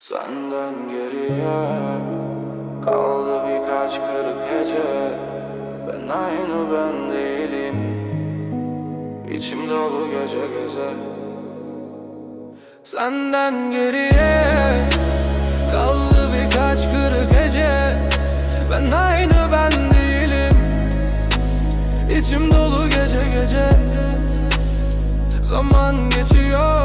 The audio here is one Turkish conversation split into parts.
Senden geriye kaldı birkaç kırık gece. Ben aynı ben değilim. İçim dolu gece geze Senden geriye kaldı birkaç kırık gece. Ben aynı ben değilim. İçim dolu gece gece. Zaman geçiyor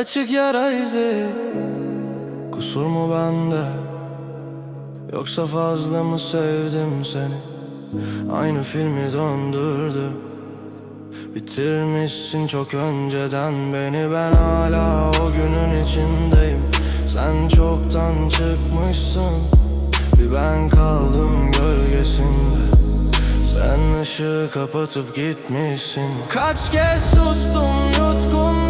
Açık yara izi. Kusur mu bende? Yoksa fazla mı sevdim seni? Aynı filmi döndürdü. Bitirmişsin çok önceden beni. Ben hala o günün içindeyim. Sen çoktan çıkmışsın. Bir ben kaldım gölgesinde. Sen ışığı kapatıp gitmişsin. Kaç kez sustum yutkundum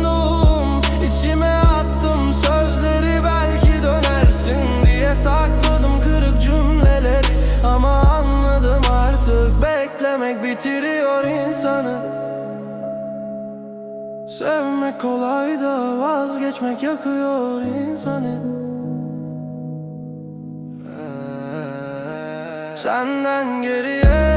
İçime attım sözleri belki dönersin diye Sakladım kırık cümleleri. Ama anladım artık Beklemek bitiriyor insanı. Sevmek kolay da vazgeçmek yakıyor insanı. Senden geriye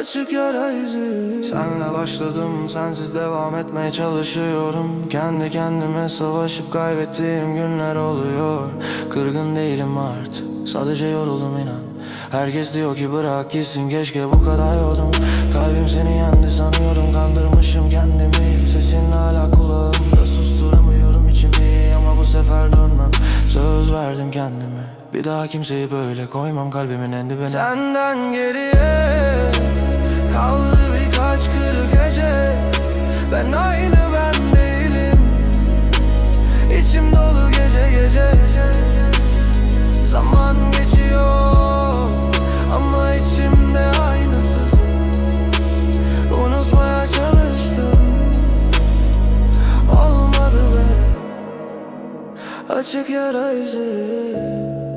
Açık yara izi Senle başladım sensiz devam etmeye çalışıyorum. Kendi kendime savaşıp kaybettiğim günler oluyor. Kırgın değilim artık sadece yoruldum inan. Herkes diyor ki bırak gitsin keşke bu kadar yordum. Kalbim seni yendi sanıyorum kandırmışım kendimi. Sesin hala kulağımda susturamıyorum içimi. Ama bu sefer dönmem söz verdim kendime. Bir daha kimseyi böyle koymam kalbimin en dibine Senden geriye kaldı birkaç kırık gece. Ben aynı ben değilim. İçim dolu gece gece. Zaman geçiyor ama içimde aynı sızı Unutmaya çalıştım. Olmadı be. Açık yara izi